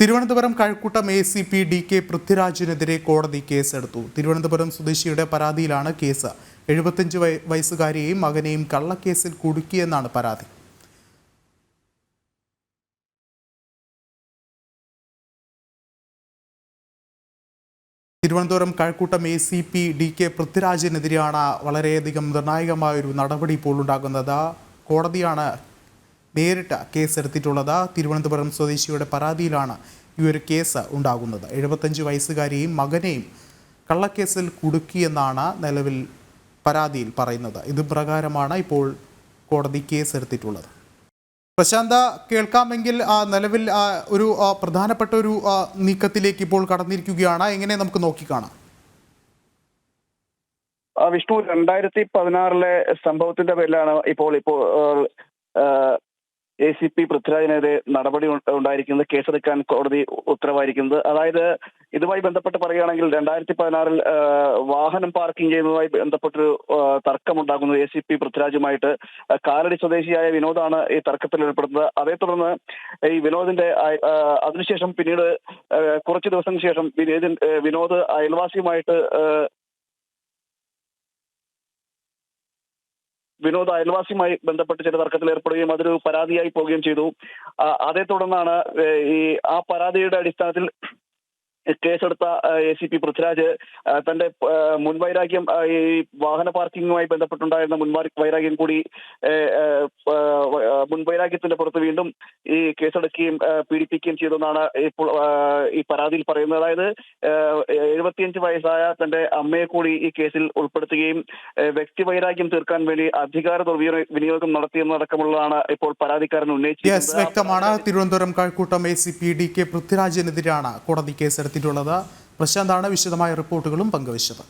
Thiruvananthapuram Kazhakkoottam A C P D K പൃഥ്വിരാജിനെതിരെ കോടതി കേസെടുത്തു. തിരുവനന്തപുരം സ്വദേശിയുടെ പരാതിയിലാണ് കേസ്. എഴുപത്തഞ്ച് വയ- വയസ്സുകാരിയെയും മകനെയും കള്ളക്കേസിൽ കുടുക്കിയെന്നാണ് പരാതി. Thiruvananthapuram Kazhakkoottam A C P D K പൃഥ്വിരാജിനെതിരെയാണ് വളരെയധികം നിർണായകമായൊരു നടപടി ഇപ്പോൾ ഉണ്ടാകുന്നത്. കോടതിയാണ് നേരിട്ട് കേസെടുത്തിട്ടുള്ളത് തിരുവനന്തപുരം സ്വദേശിയുടെ പരാതിയിലാണ് ഈ ഒരു കേസ് ഉണ്ടാകുന്നത്. എഴുപത്തഞ്ച് വയസ്സുകാരിയും മകനെയും കള്ളക്കേസിൽ കുടുക്കിയെന്നാണ് നിലവിൽ പരാതിയിൽ പറയുന്നത്. ഇത് പ്രകാരമാണ് ഇപ്പോൾ കോടതി കേസെടുത്തിട്ടുള്ളത്. പ്രശാന്ത കേൾക്കാമെങ്കിൽ നിലവിൽ ഒരു പ്രധാനപ്പെട്ട ഒരു നീക്കത്തിലേക്ക് ഇപ്പോൾ കടന്നിരിക്കുകയാണ്. എങ്ങനെ നമുക്ക് നോക്കിക്കാണാം. വിഷ്ണു രണ്ടായിരത്തി പതിനാറിലെ സംഭവത്തിന്റെ പേരിലാണ് ഇപ്പോൾ ഇപ്പോൾ എ സി പി പൃഥ്വിരാജിനെതിരെ നടപടി ഉണ്ടായിരിക്കുന്നത് കേസെടുക്കാൻ കോടതി ഉത്തരവായിരിക്കുന്നത്. അതായത് ഇതുമായി ബന്ധപ്പെട്ട് പറയുകയാണെങ്കിൽ രണ്ടായിരത്തി പതിനാറിൽ വാഹനം പാർക്കിംഗ് ചെയ്യുന്നതുമായി ബന്ധപ്പെട്ടൊരു തർക്കം തർക്കമുണ്ടാകുന്നു എ സി പി പൃഥ്വിരാജുമായിട്ട്. കാലടി സ്വദേശിയായ വിനോദാണ് ഈ തർക്കത്തിൽ ഏർപ്പെടുന്നത്. അതേ തുടർന്ന് ഈ വിനോദിന്റെ അതിനുശേഷം പിന്നീട് കുറച്ചു ദിവസത്തിന് ശേഷം വിനോദ് അയൽവാസിയുമായിട്ട് വിനോദ് അയൽവാസിയുമായി ബന്ധപ്പെട്ട് ചില തർക്കത്തിൽ ഏർപ്പെടുകയും അതൊരു പരാതിയായി പോവുകയും ചെയ്തു. അതേ തുടർന്നാണ് ഈ ആ പരാതിയുടെ അടിസ്ഥാനത്തിൽ കേസെടുത്ത എ സി പി പൃഥ്വിരാജ് തന്റെ മുൻവൈരാഗ്യം ഈ വാഹന പാർക്കിങ്ങുമായി ബന്ധപ്പെട്ടുണ്ടായിരുന്ന മുൻ വൈരാഗ്യം കൂടി മുൻവൈരാഗ്യത്തിന്റെ പുറത്ത് വീണ്ടും ഈ കേസെടുക്കുകയും പീഡിപ്പിക്കുകയും ചെയ്തെന്നാണ് ഇപ്പോൾ ഈ പരാതിയിൽ പറയുന്നത്. അതായത് എഴുപത്തിയഞ്ച് വയസ്സായ തന്റെ അമ്മയെ കൂടി ഈ കേസിൽ ഉൾപ്പെടുത്തുകയും വ്യക്തി വ്യക്തിവൈരാഗ്യം തീർക്കാൻ വേണ്ടി അധികാര ദുർവിനിയോഗം വിനിയോഗം നടത്തിയെന്നടക്കമുള്ളതാണ് ഇപ്പോൾ പരാതിക്കാരൻ ഉന്നയിച്ചത് വ്യക്തമാണ്. Thiruvananthapuram Kazhakkoottam A C P D K പൃഥ്വിരാജിനെതിരാണ് കോടതി കേസെടുത്തിട്ടുള്ളത് പ്രശാന്താണ് വിശദമായ റിപ്പോർട്ടുകളും പങ്കുവച്ചത്.